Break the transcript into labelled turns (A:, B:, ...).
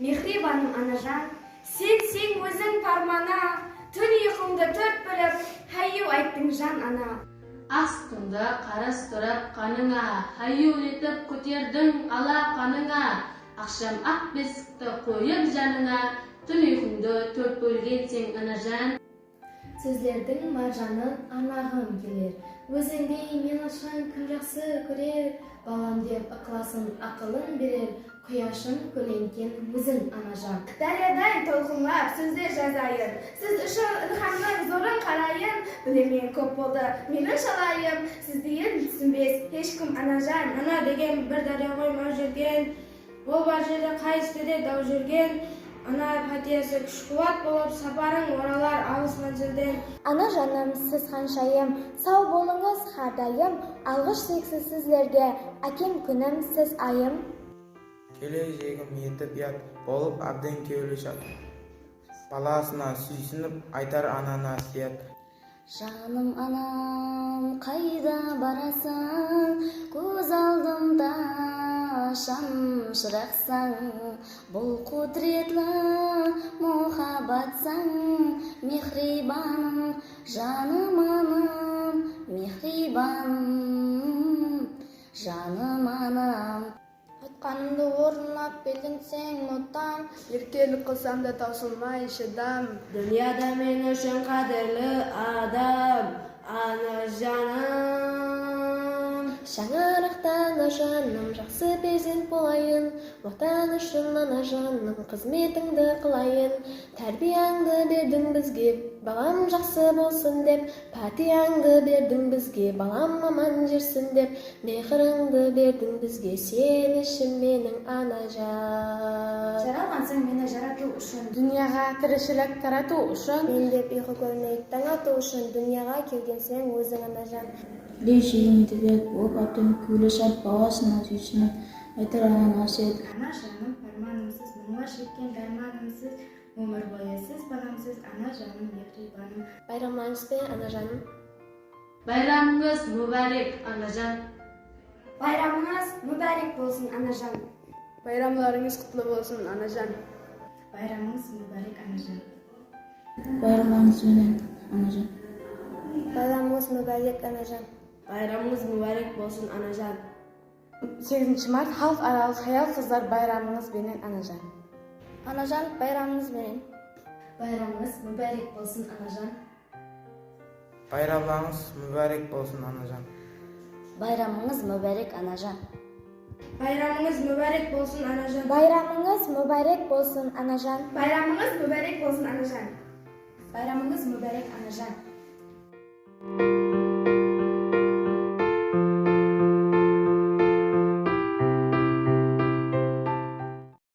A: мехрибаным анажан сенсең өзің пармана түн ұйқыңды төрт бөліп хәйю айттың жан ана.
B: Ас түнді қарастырып қаныңа хаю етіп көтердің ала қаныңа. Ақшам ақ бесікті қойып жаныңа түн ұйқыңды төрт бөлгенсең анажан.
C: сөздердің маржанын арнағым келер өзіңдей мен үшін кім жақсы көрер балам деп ықыласын ақылын берер құяшын көлеңкен өзің анажан
A: дариядай толқынлап сөздер жазайын сіз үшін ілхамның зорын қарайын білемін көп болды менің шалайым сіздейін түсінбес ешкім анажан ана деген бір дария ғой мал жүрген ол бар жерде қайсы де дау жүрген ана пәтесі күш қуат болып сапарың оралар алыс манзилден
C: ана жаным сіз ханшайым сау болыңыз әрдайым алғыш шексіз сіздерге әкем күнім сіз айым.
D: Келешегім етіп ят болып әбден кеулі шат баласына сүйсініп айтар анана сият
C: жаным анам қайда барасың? Шамшырақсың бұл құдіретлі мұхаббатсың мехрибаным жаным анам мехрибаным жаным анам
A: айтқанымды орындап бердің сен мұттам еркелік қылсам да таусылмай шыдам. Дүнияда мен үшін қадірлі адам. Ана жаным.
C: Шаңырақтан жаным жақсы перзент болайын. Отан үшін ана жаным қызметіңді қылайын. Тәрбиеңді бердің бізге. Балам жақсы болсын деп пәтияңды бердің бізге балам аман жүрсін деп мехріңді бердің бізге. Сен үшін менің анажан
A: жаралғансың мені жарату үшін.
C: Дүнияға тіршілік тарату үшін. Мен деп ұйқы көрмей таң ату үшін. Дүнияға келгенсің өзің анажан
E: Лешегін етіп болып әбден күлі шат баласына сүйсініп айтар ананы асет
A: ана жаным арманымсыз мұңға шеккен Umr bo'yi siz banamsiz onajonim mehribonim bayramlaringiz bilan
C: onajonim bayramingiz
B: muborak onajon bayramingiz
A: muborak bo'lsin onajon bayramlaringiz
F: qutlu bo'lsin onajon bayramingiz
A: muborak onajon bayramingiz
E: bilan onajon
C: bayramingiz muborak onajon
F: bayramingiz muborak bo'lsin onajon 8 mart xalqaro hayal qizlar bayramingiz bilan onajon Anacan
C: bayramınız benim. Bayramınız mübarek olsun Anacan. Bayramlarınız
D: mübarek olsun Anacan. Bayramınız
C: mübarek Anacan. Bayramınız
A: mübarek olsun Anacan. Bayramınız
C: mübarek olsun Anacan. Bayramınız
A: mübarek olsun Anacan. Bayramınız mübarek Anacan. Bayramınız mübarek, anacan.